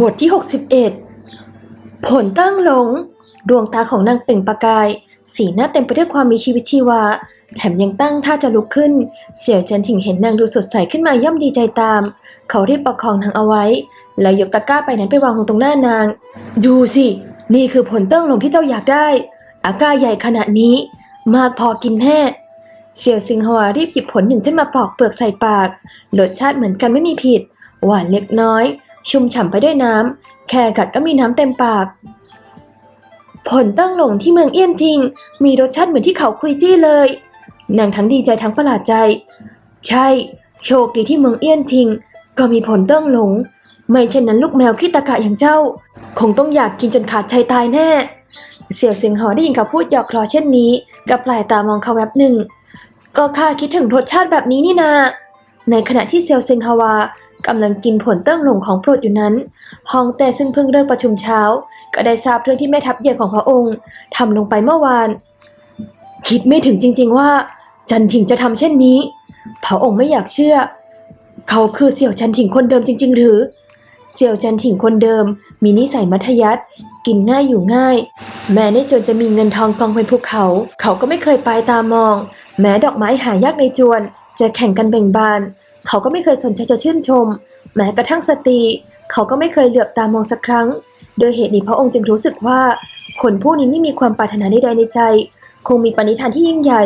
บทที่ 61 ผลตั้งหลง ดวงตาของนางเปล่งประกาย สีหน้าเต็มไปด้วยความมีชีวิตชีวา แถมยังตั้งท่าจะลุกขึ้น เสี่ยวเจันถิงเห็นนางดูสดใสขึ้นมาย่อมดีใจตาม เขารีบประคองนางเอาไว้ แล้วยกตะกร้าไปนั้นไปวางลงตรงหน้านาง ดูสิ นี่คือผลตั้งหลงที่เจ้าอยากได้ อากาใหญ่ขนาดนี้ มากพอกินแน่เสี่ยวซิงฮวารีบหยิบผลหนึ่งขึ้นมาปอกเปลือกใส่ปากรสชาติเหมือนกันไม่มีผิด หวานเล็กน้อย ชุ่มฉ่ำไปด้วยน้ำ แค่กัดก็มีน้ำเต็มปาก ผลตั้งหลงที่เมืองเอี้ยนทิง มีรสชาติเหมือนที่เขาคุยจี้เลย นางทั้งดีใจทั้งประหลาดใจ ใช่ โชคดีที่เมืองเอี้ยนทิง ก็มีผลตั้งหลง ไม่เช่นนั้นลูกแมวขี้ตะกะอย่างเจ้า คงต้องอยากกินจนขาดใจตายแน่ เสี่ยวเซิงหอได้ยินเขาพูดหยอกล้อเช่นนี้กับปลายตามองเขาแวบหนึ่ง ก็ข้าคิดถึงรสชาติแบบนี้นี่นา ในขณะที่เซียวเซิงฮาวา กำลังกินผลเติ้งหลงของโปรดอยู่นั้นฮองแต่ซึ่งเพิ่งเลิกประชุมเช้า ก็ได้ทราบเรื่องที่แม่ทัพเย่ของพระองค์ทำลงไปเมื่อวาน คิดไม่ถึงจริง ๆ ว่า จันถิงจะทำเช่นนี้ พระองค์ไม่อยากเชื่อ เขาคือเสี่ยวจันถิงคนเดิมจริง ๆ หรือ เสี่ยวจันถิงคนเดิม มีนิสัยมัธยัสถ์กินง่ายอยู่ง่าย แม้ในจนจะมีเงินทองกองเป็นภูเขา เขาก็ไม่เคยปลายตามอง แม้ดอกไม้หายากในจวน จะแข่งกันเบ่งบาน เขาก็ไม่เคยสนใจจะชื่นชม แม้กระทั่งสตรี เขาก็ไม่เคยเหลือบตามองสักครั้ง โดยเหตุนี้พระองค์จึงรู้สึกว่า คนผู้นี้ไม่มีความปรารถนาใดๆในใจ คงมีปณิธานที่ยิ่งใหญ่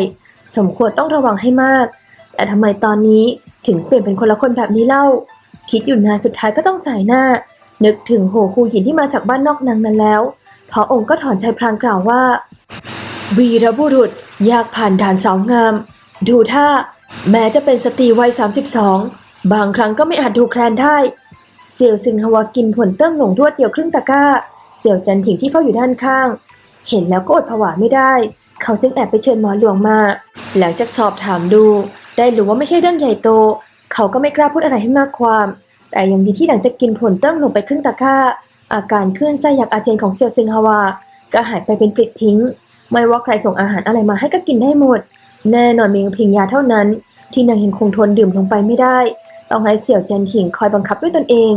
สมควรต้องระวังให้มาก แต่ทำไมตอนนี้ถึงเปลี่ยนเป็นคนละคนแบบนี้เล่า คิดอยู่นานสุดท้ายก็ต้องสายหน้า นึกถึงโหคูหินที่มาจากบ้านนอกนางนั้นแล้วพระองค์ก็ถอนใจพลางกล่าวว่าวีรบุรุษยากผ่านด่านสาวงาม ดูท่า แม้จะเป็นสตรีวัย 32 บางครั้งก็ไม่อาจดูแคลนได้ เสี่ยวซิงฮวากินผลเติ้งหลงรวดเดียวครึ่งตะกร้า เสี่ยวจันถิงที่เฝ้าอยู่ด้านข้าง เห็นแล้วก็อดผวาไม่ได้ เขาจึงแอบไปเชิญหมอหลวงมา หลังจากสอบถามดู ได้รู้ว่าไม่ใช่เรื่องใหญ่โต เขาก็ไม่กล้าพูดอะไรให้มากความ แต่ยังดีที่หลังจากกินผลเติ้งลงไปครึ่งตะกร้า อาการคลื่นไส้อยากอาเจียนของเซียวซิงฮวา ก็หายไปเป็นปลิดทิ้ง ไม่ว่าใครส่งอาหารอะไรมาให้ก็กินได้หมด แน่นอนมีเพียงยาเท่านั้น ที่นางยังคงทนดื่มลงไปไม่ได้ ต้องให้เสี่ยวเจนถิงคอยบังคับด้วยตนเอง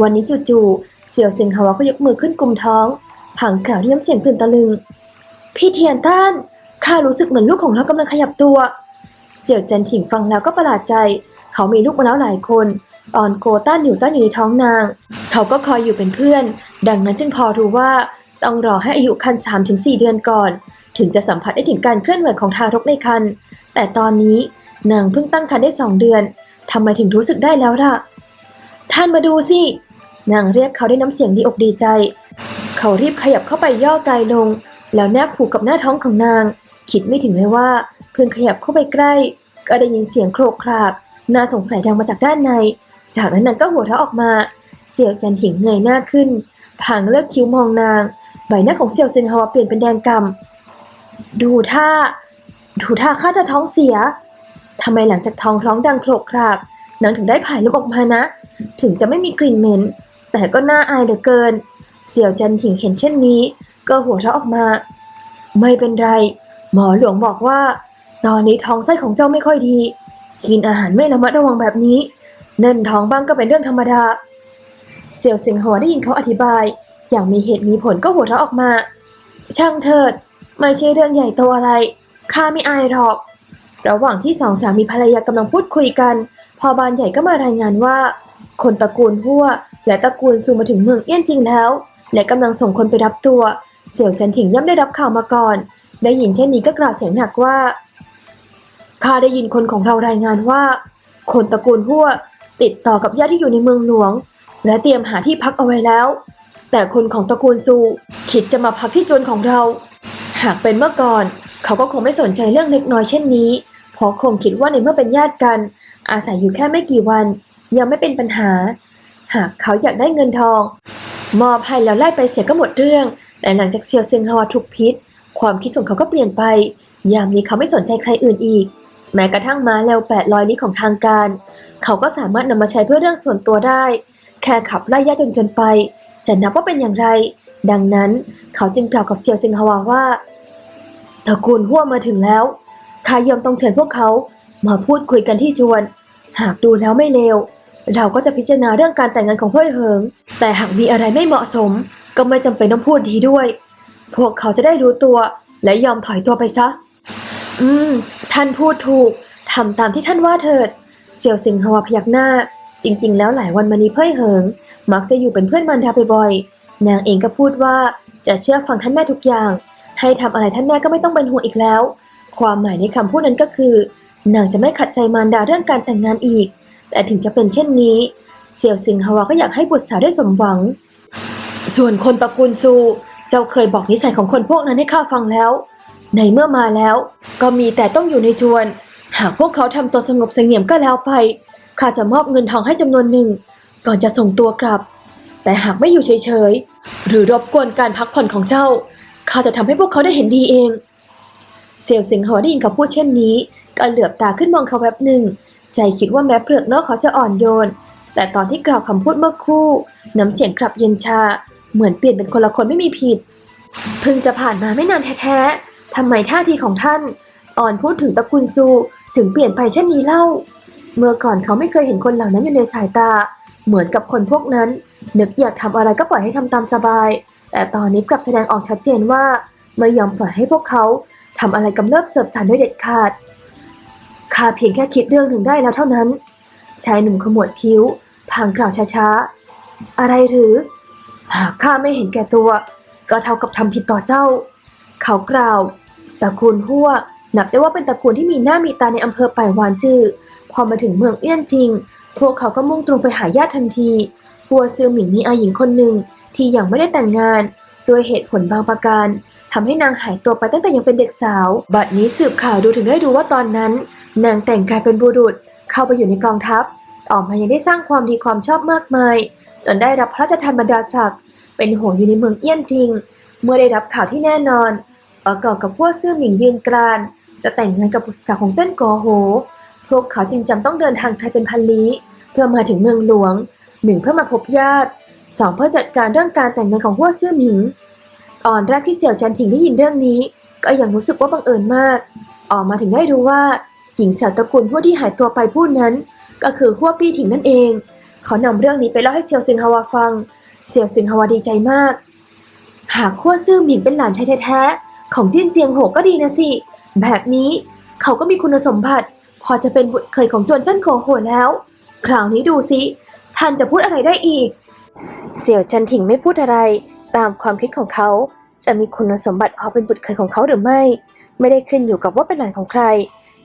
วันนี้จู่ๆเสี่ยวเซิงฮวาก็ยกมือขึ้นกุมท้องผังกล่าวด้วยน้ำเสียงตื่นตะลึง พี่เทียนต้านข้ารู้สึกเหมือนลูกของเรากำลังขยับตัว เสี่ยวเจนถิงฟังแล้วก็ประหลาดใจ เขามีลูกมาแล้วหลายคนตอนโกต้านอยู่ต้านอยู่ในท้องนาง เขาก็คอยอยู่เป็นเพื่อน ดังนั้นจึงพอรู้ว่าต้องรอให้อายุครรภ์3-4 เดือนก่อน ถึงจะสัมผัสได้ถึงการเคลื่อนไหวของทารกในครรภ์แต่ตอนนี้ นางเพิ่งตั้งครรภ์ได้สองเดือนทำไมถึงรู้สึกได้แล้วล่ะ ท่านมาดูสิ นางเรียกเขาด้วยน้ำเสียงดีอกดีใจ เขารีบขยับเข้าไปย่อกายลง แล้วแนบผูกกับหน้าท้องของนาง คิดไม่ถึงเลยว่าเพิ่งขยับเข้าไปใกล้ ก็ได้ยินเสียงโครกครากน่าสงสัยดังมาจากด้านใน จากนั้นนางก็หัวเราะออกมา เสี่ยวจันถิงเงยหน้าขึ้นผางเลิกคิ้วมองนาง ใบหน้าของเสี่ยวเซินฮาวาเปลี่ยนเป็นแดงกำดูท่า ดูท่าข้าจะท้องเสีย ทำไมหลังจากท้องร้องดังโครกครากนางถึงได้ผ่ายลมออกมานะ ถึงจะไม่มีกลิ่นเหม็น แต่ก็น่าอายเหลือเกิน เสี่ยวจันถิงเห็นเช่นนี้ ก็หัวเราะออกมา ไม่เป็นไร หมอหลวงบอกว่า ตอนนี้ท้องไส้ของเจ้าไม่ค่อยดี กินอาหารไม่ระมัดระวังแบบนี้ เน่นท้องบ้างก็เป็นเรื่องธรรมดา เสี่ยวเสิงหัวได้ยินเขาอธิบาย อย่างมีเหตุมีผลก็หัวเราะออกมา ช่างเถิด ไม่ใช่เรื่องใหญ่โตอะไร ข้าไม่อายหรอก ระหว่างที่สองสามีภรรยากำลังพูดคุยกัน พอบานใหญ่ก็มารายงานว่า คนตระกูลหัวและตระกูลซูมาถึงเมืองเอี้ยนจริงแล้ว และกำลังส่งคนไปรับตัว เสี่ยวจันถิงย่อมได้รับข่าวมาก่อน ได้ยินเช่นนี้ก็กล่าวเสียงหนักว่าข้าได้ยินคนของเรารายงานว่า คนตระกูลหัวติดต่อกับญาติที่อยู่ในเมืองหลวง และเตรียมหาที่พักเอาไว้แล้ว แต่คนของตระกูลซูคิดจะมาพักที่จวนของเรา หากเป็นเมื่อก่อน เขาก็คงไม่สนใจเรื่องเล็กน้อยเช่นนี้ ราะคงคิดว่าในเมื่อเป็นญาติกัน อาศัยอยู่แค่ไม่กี่วัน ยังไม่เป็นปัญหา หากเขาอยากได้เงินทอง มอบให้แล้วไล่ไปเสียก็หมดเรื่อง แต่หลังจากเซียวเซิงฮวาถูกพิษ ความคิดของเขาก็เปลี่ยนไป ยามนี้เขาไม่สนใจใครอื่นอีก แม้กระทั่งม้าเร็วแปดร้อยนี้ของทางการ เขาก็สามารถนำมาใช้เพื่อเรื่องส่วนตัวได้ แค่ขับไล่ญาติจนจนไป จะนับว่าเป็นอย่างไร ดังนั้นเขาจึงกล่าวกับเซียวเซิงฮวาว่าตระกูลหัวมาถึงแล้ว ข้ายอมต้องเชิญพวกเขา มาพูดคุยกันที่จวน หากดูแล้วไม่เลว เราก็จะพิจารณาเรื่องการแต่งงานของเพื่อเหิง แต่หากมีอะไรไม่เหมาะสม ก็ไม่จำเป็นต้องพูดดีด้วย พวกเขาจะได้รู้ตัว และยอมถอยตัวไปซะ อืม ท่านพูดถูกทำตามที่ท่านว่าเถิด เสี่ยวสิงหวาพยักหน้า จริง ๆ แล้วหลายวันมานี้เพ่ยเหิง มักจะอยู่เป็นเพื่อนมันดาบ่อยๆ นางเองก็พูดว่าจะเชื่อฟังท่านแม่ทุกอย่าง ให้ทำอะไรท่านแม่ก็ไม่ต้องเป็นห่วงอีกแล้ว ความหมายในคำพูดนั้นก็คือ นางจะไม่ขัดใจมารดาเรื่องการแต่งงานอีก แต่ถึงจะเป็นเช่นนี้ เสี่ยวสิงหวาก็อยากให้บุตรสาวได้สมหวัง ส่วนคนตระกูลซู เจ้าเคยบอกนิสัยของคนพวกนั้นให้ข้าฟังแล้ว ในเมื่อมาแล้ว ก็มีแต่ต้องอยู่ในจวน หากพวกเขาทำตัวสงบเสงี่ยมก็แล้วไปข้าจะมอบเงินทองให้จำนวนหนึ่ง ก่อนจะส่งตัวกลับ แต่หากไม่อยู่เฉยๆหรือรบกวนการพักผ่อนของเจ้าข้าจะทำให้พวกเขาได้เห็นดีเอง เสี่ยวสิงหอได้ยินเขาพูดเช่นนี้ ก็เหลือบตาขึ้นมองเขาแป๊บหนึ่ง ใจคิดว่าแม้เปลือกนอกเขาจะอ่อนโยน แต่ตอนที่กล่าวคำพูดเมื่อคู่ น้ำเสียงกลับเย็นชา เหมือนเปลี่ยนเป็นคนละคนไม่มีผิด เพิ่งจะผ่านมาไม่นานแท้ๆทำไมท่าทีของท่าน อ่อนพูดถึงตระกูลซูถึงเปลี่ยนไปเช่นนี้เล่า เมื่อก่อนเขาไม่เคยเห็นคนเหล่านั้นอยู่ในสายตา เหมือนกับคนพวกนั้น นึกอยากทำอะไรก็ปล่อยให้ทำตามสบาย แต่ตอนนี้กลับแสดงออกชัดเจนว่าไม่ยอมปล่อยให้พวกเขา ทำอะไรกำเริบเสบสารด้วยเด็ดขาดข้าเพียงแค่คิดเรื่องหนึ่งได้แล้วเท่านั้น ชายหนุ่มขมวดคิ้วพางกล่าวช้าๆ อะไรหรือ หากข้าไม่เห็นแก่ตัว ก็เท่ากับทำผิดต่อเจ้า เขากล่าว ตระกูลหัวนับได้ว่าเป็นตระกูลที่มีหน้ามีตาในอำเภอป่ายวานจื้อ พอมาถึงเมืองเอี้ยนจริง พวกเขาก็มุ่งตรงไปหาญาติทันทีหัวซือหมิงมีอาหญิงคนหนึ่งที่ยังไม่ได้แต่งงานด้วยเหตุผลบางประการ ทำให้นางหายตัวไปตั้งแต่ยังเป็นเด็กสาว บัดนี้สืบข่าวดูถึงได้รู้ว่าตอนนั้น นางแต่งกายเป็นบุรุษ เข้าไปอยู่ในกองทัพ ออกมายังได้สร้างความดีความชอบมากมาย จนได้รับพระราชทานบรรดาศักดิ์ เป็นหัวอยู่ในเมืองเอี้ยนจริง เมื่อได้รับข่าวที่แน่นอนประกอบกับพวกซื่อหมิงยืนกราน จะแต่งงานกับบุตรสาวของเจิ้นกอโห พวกเขาจึงจำต้องเดินทางไทยเป็นพันลี้เพื่อมาถึงเมืองหลวงหนึ่งเพื่อมาพบญาติสองเพื่อจัดการเรื่องการแต่งงานของพวกซื่อหมิง ตอนแรกที่เสี่ยวจันถิงได้ยินเรื่องนี้ ก็ยังรู้สึกว่าบังเอิญมาก ออกมาถึงได้รู้ว่าหญิงสาวตระกูลพวกที่หายตัวไปผู้นั้น ก็คือหัวปี้ถิงนั่นเอง เขานำเรื่องนี้ไปเล่าให้เซียวซิงฮาวาฟัง เซียวซิงฮาวาดีใจมาก หากขั้วซื่อหมิงเป็นหลานชายแท้ๆของจิ้นเจียงโหก็ดีนะสิ แบบนี้เขาก็มีคุณสมบัติ พอจะเป็นบุตรเคยของจวนเจิ้นโกโหแล้ว คราวนี้ดูสิท่านจะพูดอะไรได้อีก เสี่ยวจันถิงไม่พูดอะไร ตามความคิดของเขา จะมีคุณสมบัติพอเป็นบุตรเคยของเขาหรือไม่ ไม่ได้ขึ้นอยู่กับว่าเป็นหลานของใคร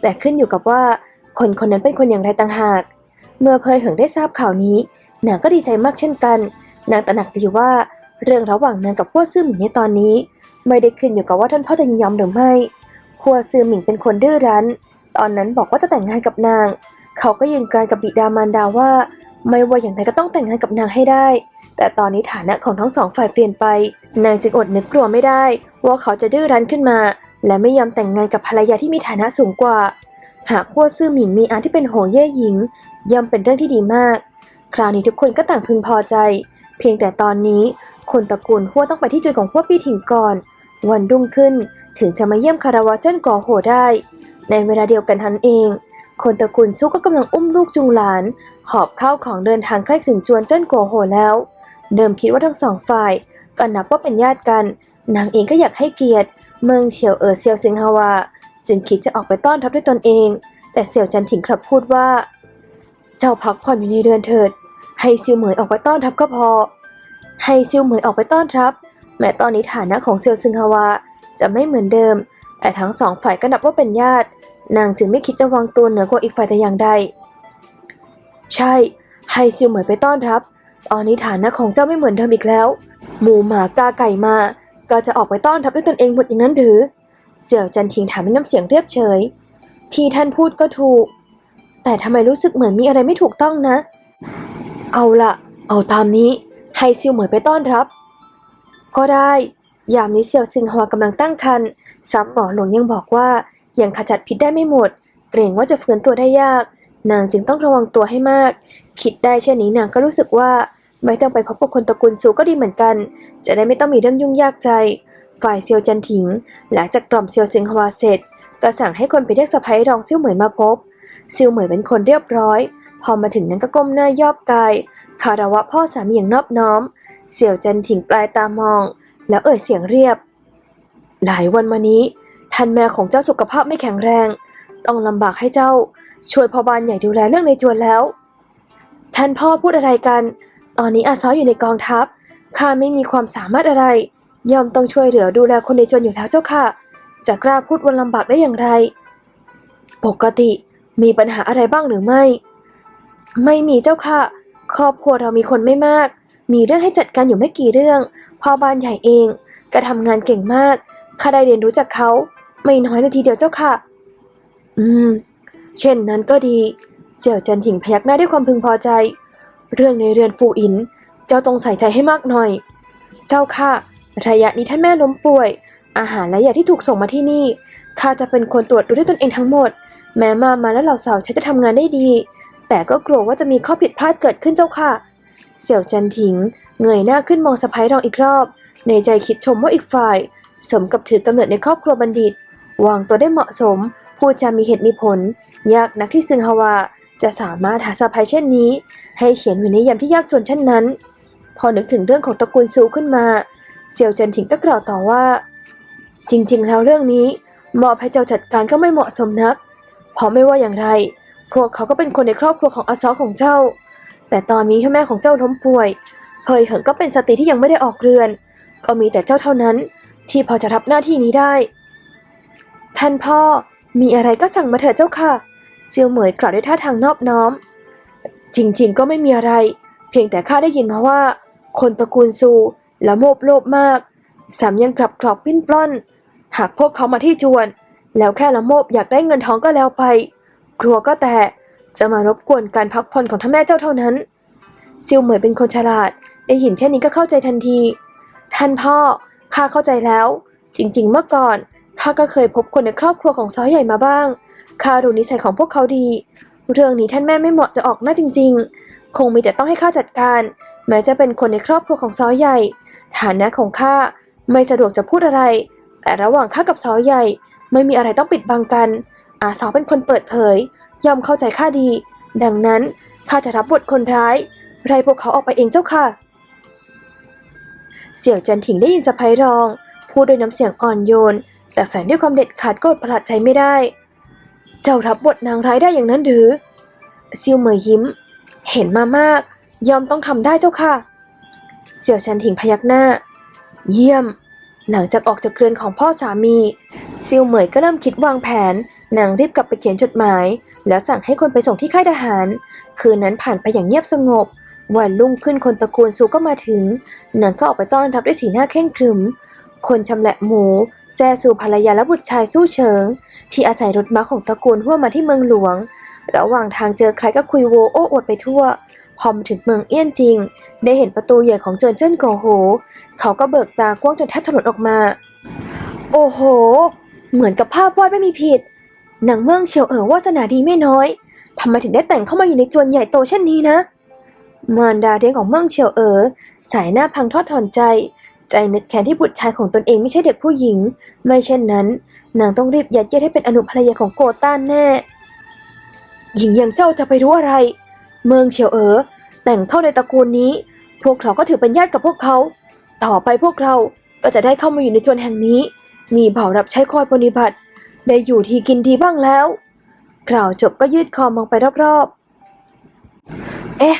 แต่ขึ้นอยู่กับว่าคนคนนั้นเป็นคนอย่างไรต่างหาก เมื่อเพยเหิงได้ทราบข่าวนี้นางก็ดีใจมากเช่นกัน นางตระหนักดีว่าเรื่องระหว่างนางกับพวซื่อหมิงในตอนนี้ ไม่ได้ขึ้นอยู่กับว่าท่านพ่อจะยินยอมหรือไม่พวซื่อหมิงเป็นคนดื้อรั้น ตอนนั้นบอกว่าจะแต่งงานกับนาง เขาก็ยืนกรานกับบิดามารดาว่า ไม่ว่าอย่างไรก็ต้องแต่งงานกับนางให้ได้ แต่ตอนนี้ฐานะของทั้งสองฝ่ายเปลี่ยนไป นางจึงอดนึกกลัวไม่ได้ ว่าเขาจะดื้อรั้นขึ้นมา และไม่ยอมแต่งงานกับภรรยาที่มีฐานะสูงกว่า หากขั้วซื่อหมิงมีอาที่เป็นโหเย่หญิงย่อมเป็นเรื่องที่ดีมาก คราวนี้ทุกคนก็ต่างพึงพอใจ เพียงแต่ตอนนี้ คนตระกูลหัวต้องไปที่จุดของหัวปีถิ่งก่อน วันรุ่งขึ้นถึงจะมาเยี่ยมคาราวะเจิ้นก่อโหได้ ในเวลาเดียวกันทันเอง คนตระกูลซุกก็กำลังอุ้มลูกจูงหลาน หอบข้าวของเดินทางใกล้ถึงจวนเจิ้นกัวโหแล้ว เดิมคิดว่าทั้งสองฝ่ายก็นับว่าเป็นญาติกัน นางเองก็อยากให้เกียรติ เมืองเฉียวเอ๋อเซียวซิงฮาวา จึงคิดจะออกไปต้อนรับด้วยตนเอง แต่เสี่ยวจันถิงกลับพูดว่า เจ้าพักผ่อนอยู่ในเรือนเถิด ให้ซิวเหมยออกไปต้อนรับก็พอ ให้ซิวเหมยออกไปต้อนรับ แม้ตอนนี้ฐานะของเซียวซิงฮาวาจะไม่เหมือนเดิม แต่ทั้งสองฝ่ายก็นับว่าเป็นญาติ นางจึงไม่คิดจะวางตัวเหนือกว่าอีกฝ่ายแต่อย่างใด ใช่ ให้ซิวเหมยไปต้อนรับ ตอนนี้ฐานะของเจ้าไม่เหมือนเดิมอีกแล้ว หมูหมากาไก่มา ก็จะออกไปต้อนรับด้วยตนเองหมดอย่างนั้นหรือเสี่ยวจันทิงถามด้วยน้ำเสียงเรียบเฉย ที่ท่านพูดก็ถูก แต่ทำไมรู้สึกเหมือนมีอะไรไม่ถูกต้องนะ เอาละเอาตามนี้ ให้ซิวเหมยไปต้อนรับ ก็ได้ ยามนี้เสี่ยวซิงฮวากำลังตั้งครรภ์ซ้ำหมอหลวงยังบอกว่ายังขจัดพิษได้ไม่หมด เกรงว่าจะฟื้นตัวได้ยาก นางจึงต้องระวังตัวให้มาก คิดได้เช่นนี้นางก็รู้สึกว่าไม่ต้องไปพบกับคนตระกูลซูก็ดีเหมือนกัน จะได้ไม่ต้องมีเรื่องยุ่งยากใจ ฝ่ายเซียวจันถิง หลังจากกล่อมเซียวซิงฮวาเสร็จ ก็สั่งให้คนไปเรียกสะพ้ายรองเซี่ยวเหมยมาพบซิลเหมยเป็นคนเรียบร้อย พอมาถึงนั้นก็ก้มหน้ายอบกาย คารวะพ่อสามีอย่างนอบน้อมเสี่ยวจันถิงปลายตามอง แล้วเอ่ยเสียงเรียบ หลายวันมานี้ท่านแม่ของเจ้าสุขภาพไม่แข็งแรง ต้องลำบากให้เจ้า ช่วยพ่อบ้านใหญ่ดูแลเรื่องในจวนแล้ว ท่านพ่อพูดอะไรกัน ตอนนี้อาซ้ออยู่ในกองทัพ ข้าไม่มีความสามารถอะไร ย่อมต้องช่วยเหลือดูแลคนในจนอยู่แล้วเจ้าค่ะ จะกล้าพูดวันลำบากได้อย่างไร ปกติมีปัญหาอะไรบ้างหรือไม่ ไม่มีเจ้าค่ะ ครอบครัวเรามีคนไม่มาก มีเรื่องให้จัดการอยู่ไม่กี่เรื่อง พ่อบ้านใหญ่เองก็ทำงานเก่งมาก ข้าได้เรียนรู้จากเขา ไม่น้อยนาทีเดียวเจ้าค่ะ อืม เช่นนั้นก็ดี เสี่ยวจันถิงพยักหน้าด้วยความพึงพอใจ เรื่องในเรือนฟูอิน เจ้าต้องใส่ใจให้มากหน่อย เจ้าค่ะ ระยะนี้ท่านแม่ล้มป่วย อาหารและยาที่ถูกส่งมาที่นี่ ข้าจะเป็นคนตรวจดูด้วยตนเองทั้งหมด แม้มามาแล้วเหล่าสาวใช้จะทำงานได้ดี แต่ก็กลัวว่าจะมีข้อผิดพลาดเกิดขึ้นเจ้าค่ะ เสี่ยวจันถิงเงยหน้าขึ้นมองสะพ้ายรองอีกรอบ ในใจคิดชมว่าอีกฝ่าย สมกับถือกำเนิดในครอบครัวบัณฑิต วางตัวได้เหมาะสม พูดจามีเหตุมีผล ยากนักที่ซึงฮาวาจะสามารถหาสะพายเช่นนี้ ให้เขียนอยู่ในยามที่ยากจนเช่นนั้น พอนึกถึงเรื่องของตระกูลซูขึ้นมาเสี่ยวเจันถิงก็กล่าวต่อว่า จริงๆ แล้วเรื่องนี้หมอบให้เจ้าจัดการก็ไม่เหมาะสมนัก เพราะไม่ว่าอย่างไร พวกเขาก็เป็นคนในครอบครัวของอาซอของเจ้า แต่ตอนนี้พ่อแม่ของเจ้าล้มป่วยเพยเหิงก็เป็นสตรีที่ยังไม่ได้ออกเรือน ก็มีแต่เจ้าเท่านั้นที่พอจะรับหน้าที่นี้ได้ ท่านพ่อมีอะไรก็สั่งมาเถิดเจ้าค่ะ เซียวเหมยกล่าวด้วยท่าทางนอบน้อม จริงๆ ก็ไม่มีอะไร เพียงแต่ข้าได้ยินมาว่า คนตระกูลซูละโมบโลภมากสามยังกลับกรอกปิ้นปล้อน หากพวกเขามาที่จวน แล้วแค่ละโมบอยากได้เงินทองก็แล้วไป กลัวก็แต่จะมารบกวนการพักผ่อนของท่านแม่เจ้าเท่านั้นซิลเหมยเป็นคนฉลาดได้ยินเช่นนี้ก็เข้าใจทันที ท่านพ่อข้าเข้าใจแล้ว จริงๆ เมื่อก่อนข้าก็เคยพบคนในครอบครัวของซ้อใหญ่มาบ้าง ข้ารู้นิสัยของพวกเขาดี เรื่องนี้ท่านแม่ไม่เหมาะจะออกหน้าจริง ๆ คงมีแต่ต้องให้ข้าจัดการ แม้จะเป็นคนในครอบครัวของซ้อใหญ่ ฐานะของข้าไม่สะดวกจะพูดอะไร แต่ระหว่างข้ากับซ้อใหญ่ ไม่มีอะไรต้องปิดบังกันอาสอเป็นคนเปิดเผย ย่อมเข้าใจข้าดี ดังนั้นข้าจะรับบทคนร้ายไล่พวกเขาออกไปเองเจ้าค่ะ เสี่ยวจันถิงได้ยินสะพ้ยรอง พูดด้วยน้ำเสียงอ่อนโยน แต่แฝงด้วยความเด็ดขาดก็อดประหลาดใจไม่ได้ เจ้ารับบทนางร้ายได้อย่างนั้นหรือซิวเหมยยิ้ม เห็นมามาก ยอมต้องทำได้เจ้าค่ะ เสี่ยวชันถิงพยักหน้า เยี่ยม หลังจากออกจากเรือนของพ่อสามี ซิวเหมยก็เริ่มคิดวางแผน นางรีบกลับไปเขียนจดหมาย แล้วสั่งให้คนไปส่งที่ค่ายทหาร คืนนั้นผ่านไปอย่างเงียบสงบวันรุ่งขึ้นคนตระกูลซูก็มาถึงนางก็ออกไปต้อนรับด้วยสีหน้าเคร่งครึม คนชำแหละหมู แซ่สู่ภรรยาและบุตรชายสู้เฉิง ที่อาศัยรถม้าของตระกูลหัวมาที่เมืองหลวง ระหว่างทางเจอใครก็คุยโวโอ้อวดไปทั่ว พอมาถึงเมืองเอี้ยนจริง ได้เห็นประตูใหญ่ของโจวนเจิ้นโกโห เขาก็เบิกตากว้างจนแทบถลนออกมา โอ้โห เหมือนกับภาพวาดไม่มีผิด หนังเมืองเฉียวเอ๋อวาสนาดีไม่น้อยทำไมถึงได้แต่งเข้ามาอยู่ในจวนใหญ่โตเช่นนี้นะมารดาเลี้ยงของเมืองเฉียวเอ๋อสายหน้าพังทอดถอนใจ ใจนึกแค้นที่บุตรชายของตนเองไม่ใช่เด็กผู้หญิง ไม่เช่นนั้น นางต้องรีบยัดเยียดให้เป็นอนุภรรยาของโกต้านแน่ หญิงอย่างเจ้าจะไปรู้อะไร เมืองเฉียวเอ๋อแต่งเข้าในตระกูลนี้ พวกเราก็ถือเป็นญาติกับพวกเขา ต่อไปพวกเราก็จะได้เข้ามาอยู่ในจวนแห่งนี้ มีเผ่ารับใช้คอยปฏิบัติ ได้อยู่ทีกินทีบ้างแล้ว กล่าวจบก็ยืดคอมองไปรอบๆ เอ๊ะ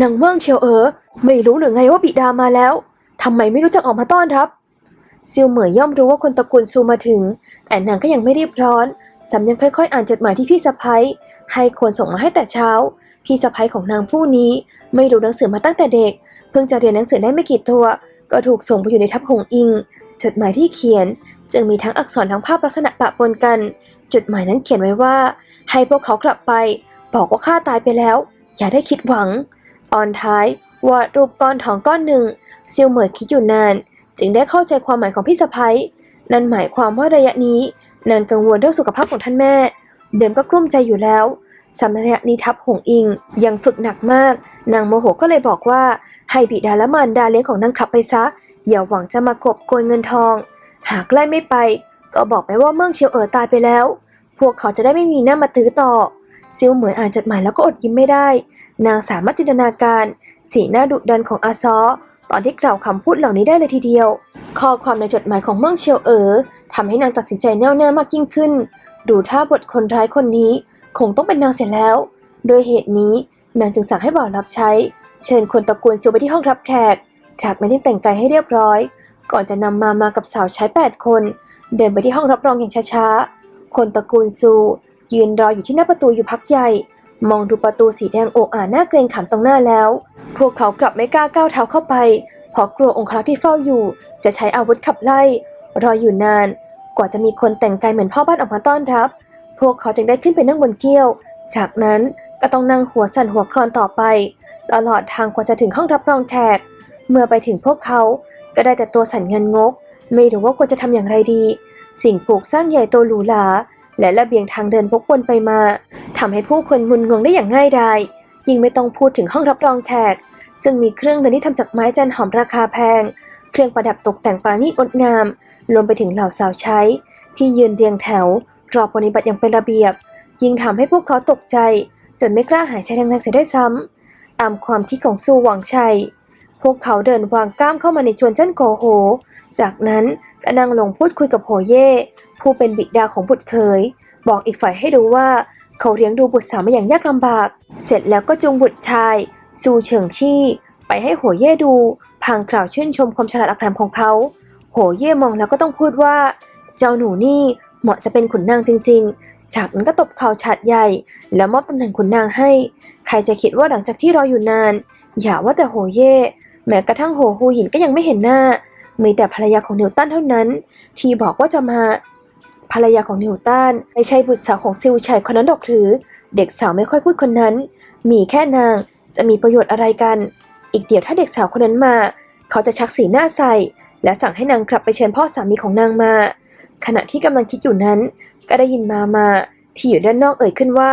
นางเมืองเฉียวเอ๋อไม่รู้หรือไงว่าบิดามาแล้ว ทำไมไม่รู้จักออกมาต้อนรับซิลเหมยย่อมรู้ว่าคนตระกูลซูมาถึง แต่นางก็ยังไม่รีบร้อนสำยังค่อยๆ อ่านจดหมายที่พี่สะพ้ยให้คนส่งมาให้แต่เช้า พี่สะพ้ยของนางผู้นี้ไม่รู้หนังสือมาตั้งแต่เด็ก เพิ่งจะเรียนหนังสือได้ไม่กี่ตัว ก็ถูกส่งไปอยู่ในทับหงอิง จดหมายที่เขียน จึงมีทั้งอักษรทั้งภาพลักษณะปะปนกัน จดหมายนั้นเขียนไว้ว่า ให้พวกเขากลับไป บอกว่าข้าตายไปแล้ว อย่าได้คิดหวัง ตอนท้าย วาดรูปก้อนทองก้อนหนึ่งซิลเหมยคิดอยู่นาน จึงได้เข้าใจความหมายของพี่สะพ้ยนั่นหมายความว่าระยะนี้นางกังวลเรื่องสุขภาพของท่านแม่ เดิมก็กลุ้มใจอยู่แล้วสำหรับระยะนี้ทับหงอิงยังฝึกหนักมาก นางโมโหก็เลยบอกว่าให้บิดาและมารดาเลี้ยงของนางขับไปซะ อย่าหวังจะมากบโกยเงินทอง หากไล่ไม่ไป ก็บอกไปว่าเมืองเชียวเอ๋อตายไปแล้ว พวกเขาจะได้ไม่มีหน้ามาตื้อต่อซิลเหมยอ่านจดหมายแล้วก็อดยิ้มไม่ได้ นางสามารถจินตนาการ สีหน้าดุดันของอาซอตอนที่กล่าวคำพูดเหล่านี้ได้เลยทีเดียว ข้อความในจดหมายของมืองเชียวเอ๋อทำให้นางตัดสินใจแน่วแน่มากยิ่งขึ้น ดูท่าบทคนร้ายคนนี้ คงต้องเป็นนางเสียแล้ว โดยเหตุนี้นางจึงสั่งให้บ่าวรับใช้ เชิญคนตระกูลซูไปที่ห้องรับแขก จากนั้นยังแต่งกายให้เรียบร้อย ก่อนจะนำมามากับสาวใช้แปดคน เดินไปที่ห้องรับรองอย่างช้าๆ คนตระกูลซูยืนรออยู่ที่หน้าประตูอยู่พักใหญ่ มองดูประตูสีแดงโอ่อาน้าเกรงขามตรงหน้าแล้ว พวกเขากลับไม่กล้าก้าวเท้าเข้าไป เพราะกลัวองครักษ์ที่เฝ้าอยู่ จะใช้อาวุธขับไล่ รออยู่นาน กว่าจะมีคนแต่งกายเหมือนพ่อบ้านออกมาต้อนรับ พวกเขาจึงได้ขึ้นไปนั่งบนเกี้ยว จากนั้นก็ต้องนั่งหัวสั่นหัวคลอนต่อไป ตลอดทางกว่าจะถึงห้องรับรองแขก เมื่อไปถึงพวกเขาก็ได้แต่ตัวสั่นเงินงก ไม่รู้ว่าควรจะทำอย่างไรดี สิ่งปลูกสร้างใหญ่โตหรูหราและระเบียงทางเดินพกวนไปมา ทำให้ผู้คนมุนงงได้อย่างง่ายดาย ยิ่งไม่ต้องพูดถึงห้องรับรองแขก ซึ่งมีเครื่องเรือนที่ทำจากไม้จันหอมราคาแพง เครื่องประดับตกแต่งประณีตงดงามรวมไปถึงเหล่าสาวใช้ ที่ยืนเรียงแถว รอปฏิบัติอย่างเป็นระเบียบ ยิ่งทำให้พวกเขาตกใจ จนไม่กล้าหายใจแรงๆเสียได้ซ้ำตามความคิดของซูหวังชัย พวกเขาเดินวางกล้ามเข้ามาในจวนเจ้นโกโห จากนั้นก็นั่งลงพูดคุยกับโหเย่ผู้เป็นบิดาของบุตรเคย บอกอีกฝ่ายให้รู้ว่า เขาเลี้ยงดูบุตรสาวมาอย่างยากลำบาก เสร็จแล้วก็จูงบุตรชาย ซูเฉิงชี่ ไปให้โหเย่ดูพางกล่าวชื่นชมความฉลาดอักแหลมของเขา โหเย่มองแล้วก็ต้องพูดว่า เจ้าหนูนี่เหมาะจะเป็นขุนนางจริง ๆ จากนั้นก็ตบเข่าฉาดใหญ่ แล้วมอบตำแหน่งขุนนางให้ ใครจะคิดว่าหลังจากที่รออยู่นาน อย่าว่าแต่โหเย่ แม้กระทั่งโหฮูหยินก็ยังไม่เห็นหน้า มีแต่ภรรยาของนิวตันเท่านั้น ที่บอกว่าจะมา ภรรยาของนิวตันไม่ใช่บุตรสาวของซิลชัยคนนั้นดอกหรือ เด็กสาวไม่ค่อยพูดคนนั้น มีแค่นางจะมีประโยชน์อะไรกัน อีกเดียวถ้าเด็กสาวคนนั้นมา เขาจะชักสีหน้าใส่และสั่งให้นางกลับไปเชิญพ่อสามีของนางมา ขณะที่กำลังคิดอยู่นั้น ก็ได้ยินมามาที่อยู่ด้านนอกเอ่ยขึ้นว่า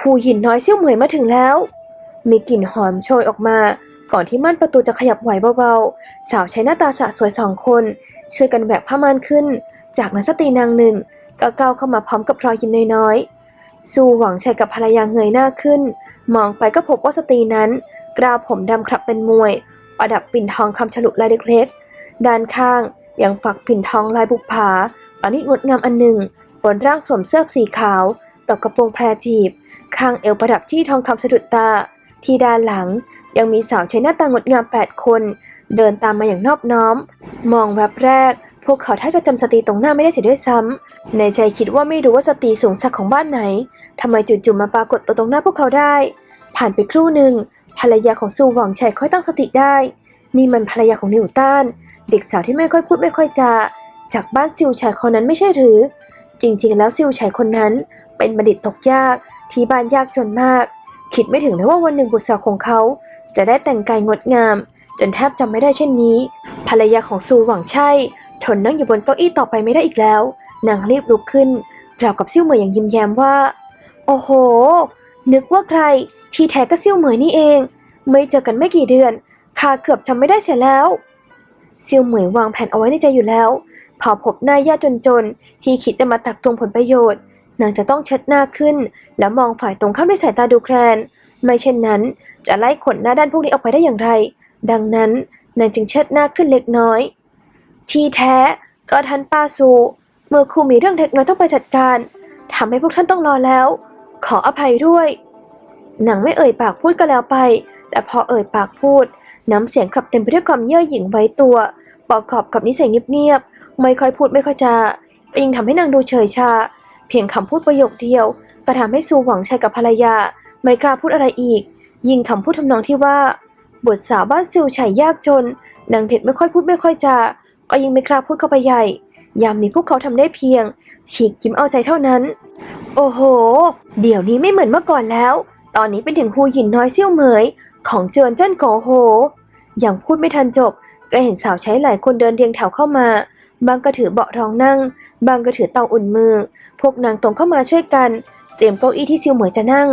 หูหินน้อยเซี่ยวเหมยมาถึงแล้ว มีกลิ่นหอมโชยออกมา ก่อนที่ม่านประตูจะขยับไหวเบาๆ สาวใช้หน้าตาสะสวยสองคน ช่วยกันแบกผ้าม่านขึ้น จากนั้นสตรีนางหนึ่งก็ก้าวเข้ามาพร้อมกับรอยยิ้มน้อยๆสู้หวังชัยกับภรรยาเงยหน้าขึ้น มองไปก็พบว่าสตรีนั้น กราวผมดำคลับเป็นมวย ประดับปิ่นทองคำฉลุลายเล็กๆด้านข้างยังฝักปิ่นทองลายบุกผาประณีตงดงามอันหนึ่งบนร่างสวมเสื้อสีขาวต่อกระโปรงแพรจีบ ข้างเอวประดับที่ทองคำสะดุดตา ที่ด้านหลัง ยังมีสาวใช้หน้าตางดงาม 8 คน เดินตามมาอย่างนอบน้อม มองแวบแรก พวกเขาแทบจะจำสตีตรงหน้าไม่ได้เสียด้วยซ้ำในใจคิดว่าไม่รู้ว่าสตีสูงสักของบ้านไหนทำไมจู่ๆมาปรากฏตัวตรงหน้าพวกเขาได้ ผ่านไปครู่หนึ่งภรรยาของซูหวังชัยค่อยตั้งสติได้ นี่มันภรรยาของนิวตันเด็กสาวที่ไม่ค่อยพูดไม่ค่อยจาจากบ้านซิวชัยคนนั้นไม่ใช่หรือ จริง ๆ แล้วซิวชัยคนนั้น เป็นบัณฑิตตกยากที่บ้านยากจนมาก คิดไม่ถึงเลยว่าวันหนึ่งบุตรสาวของเขา จะได้แต่งกายงดงาม จนแทบจำไม่ได้เช่นนี้ ภรรยาของซูหวังใช่ ทนนั่งอยู่บนเก้าอี้ต่อไปไม่ได้อีกแล้ว นางรีบลุกขึ้น กล่าวกับซิ่วเหมยอย่างยิ้มแย้มว่า โอ้โห นึกว่าใคร ที่แท้ก็ซิ่วเหมยนี่เอง ไม่เจอกันไม่กี่เดือนข้าเกือบจำไม่ได้เสียแล้วซิ่วเหมยวางแผนเอาไว้ในใจอยู่แล้วพอพบหน้าญาติจนๆ ที่คิดจะมาตักตวงผลประโยชน์ นางจะต้องเช็ดหน้าขึ้น แล้วมองฝ่ายตรงข้ามด้วยสายตาดูแคลน ไม่เช่นนั้นจะไล่ขนหน้าด้านพวกนี้ออกไปได้อย่างไร ดังนั้นนางจึงเชิดหน้าขึ้นเล็กน้อย ที่แท้ก็ท่านป้าซูเมื่อครูมีเรื่องเล็กน้อยต้องไปจัดการทำให้พวกท่านต้องรอแล้ว ขออภัยด้วยนางไม่เอ่ยปากพูดก็แล้วไป แต่พอเอ่ยปากพูด น้ำเสียงกลับเต็มไปด้วยความเย่อหยิ่งไว้ตัว ประกอบกับนิสัยเงียบๆไม่ค่อยพูดไม่ค่อยจาก็ยิ่งทำให้นางดูเฉยชา เพียงคำพูดประโยคเดียวก็ทำให้ซูหวังชัยกับภรรยา ไม่กล้าพูดอะไรอีก ยิ่งคำพูดทำนองที่ว่าบุตรสาวบ้านซิวชัยยากจนนางเด็ดไม่ค่อยพูดไม่ค่อยจา ก็ยิ่งไม่กล้าพูดเข้าไปใหญ่ ยามนี้พวกเขาทำได้เพียง ฉีกยิ้มเอาใจเท่านั้น โอ้โห เดี๋ยวนี้ไม่เหมือนเมื่อก่อนแล้ว ตอนนี้เป็นถึงฮูหยินน้อยเซี่ยวเหมย ของเจินเจิ้นโกโหย่างพูดไม่ทันจบ ก็เห็นสาวใช้หลายคนเดินเรียงแถวเข้ามา บางก็ถือเบาะรองนั่ง บางก็ถือเตาอุ่นมือ พวกนางตรงเข้ามาช่วยกัน เตรียมเก้าอี้ที่ซิวเหมยจะนั่ง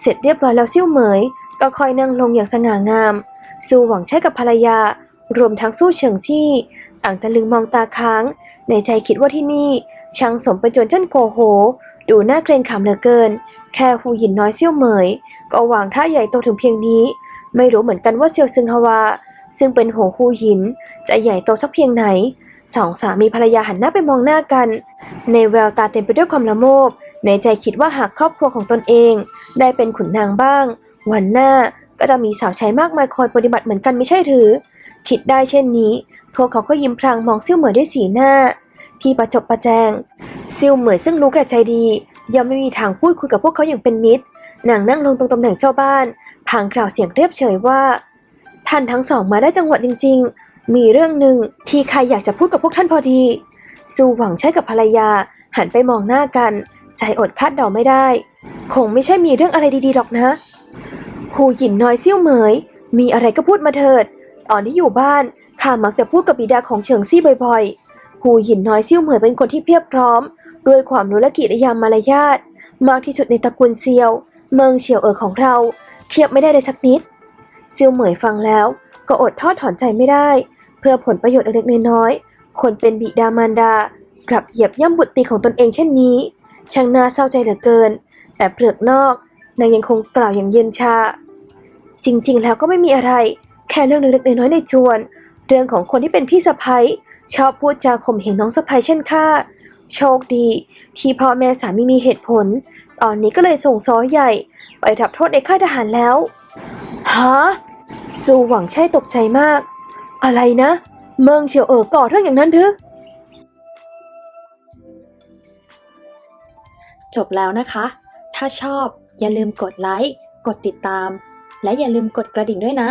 เสร็จเรียบร้อยแล้วซิวเหมย ก็คอยนั่งลงอย่างสง่างามสู้หวังใช้กับภรรยา รวมทั้งสู้เฉิงชี่ อ่างตะลึงมองตาค้าง ในใจคิดว่าที่นี่ ช่างสมเป็นจนเจ้นโกโห ดูน่าเกรงขามเหลือเกิน แค่หูหินน้อยเซี่ยวเหมย ก็วางท่าใหญ่โตถึงเพียงนี้ ไม่รู้เหมือนกันว่าเซียวซึงฮวา ซึ่งเป็นหัวหูหิน จะใหญ่โตสักเพียงไหนสองสามีภรรยาหันหน้าไปมองหน้ากัน ในแววตาเต็มไปด้วยความละโมบ ในใจคิดว่าหากครอบครัวของตนเอง ได้เป็นขุนนางบ้าง วันหน้าก็จะมีสาวใช้มากมายคอยปฏิบัติเหมือนกันไม่ใช่หรือ คิดได้เช่นนี้ พวกเขาก็ยิ้มพลางมองเซี่ยวเหมยด้วยสีหน้า ที่ประจบประแจงเซี่ยวเหมยซึ่งรู้แก่ใจดีย่อมไม่มีทางพูดคุยกับพวกเขาอย่างเป็นมิตรนางนั่งลงตรงตำแหน่งเจ้าบ้านพางกล่าวเสียงเรียบเฉยว่า ท่านทั้งสองมาได้จังหวะจริง ๆ มีเรื่องหนึ่งที่ใครอยากจะพูดกับพวกท่านพอดีสู้หวังใช้กับภรรยาหันไปมองหน้ากัน ใจอดคาดเดาไม่ได้ คงไม่ใช่มีเรื่องอะไรดีๆหรอกนะ หูหยินน้อยเซี่ยวเหมย มีอะไรก็พูดมาเถิด ตอนที่อยู่บ้านข้ามักจะพูดกับบิดาของเฉิงซี่บ่อยๆ หูหินน้อยซี่วเหมยเป็นคนที่เพียบพร้อม ด้วยความรู้และกิริยามารยาทมากที่สุดในตระกูลเซียว เมืองเฉียวเอ๋อของเรา เทียบไม่ได้เลยสักนิดซียวเหมยฟังแล้ว ก็อดทอดถอนใจไม่ได้ เพื่อผลประโยชน์เล็กๆน้อยๆคนเป็นบิดามารดา กลับเหยียบย่ำบุตรตีของตนเองเช่นนี้ ช่างน่าเศร้าใจเหลือเกิน แต่เปลือกนอกนางยังคงกล่าวอย่างเย็นชา จริงๆ แล้วก็ไม่มีอะไร แค่เรื่องเล็กๆน้อยๆในจวน เรื่องของคนที่เป็นพี่สะใภ้ชอบพูดจาข่มเหงน้องสะใภ้เช่นข้าโชคดี ที่พ่อแม่สามีมีเหตุผล ตอนนี้ก็เลยส่งซ้อใหญ่ ไปรับโทษในค่ายทหารแล้วฮะสูหวังใช่ตกใจมาก อะไรนะ เมืองเฉียวเอ๋อก่อเรื่องอย่างนั้นหรือจบแล้วนะคะ ถ้าชอบอย่าลืมกดไลค์ กดติดตาม และอย่าลืมกดกระดิ่งด้วยนะ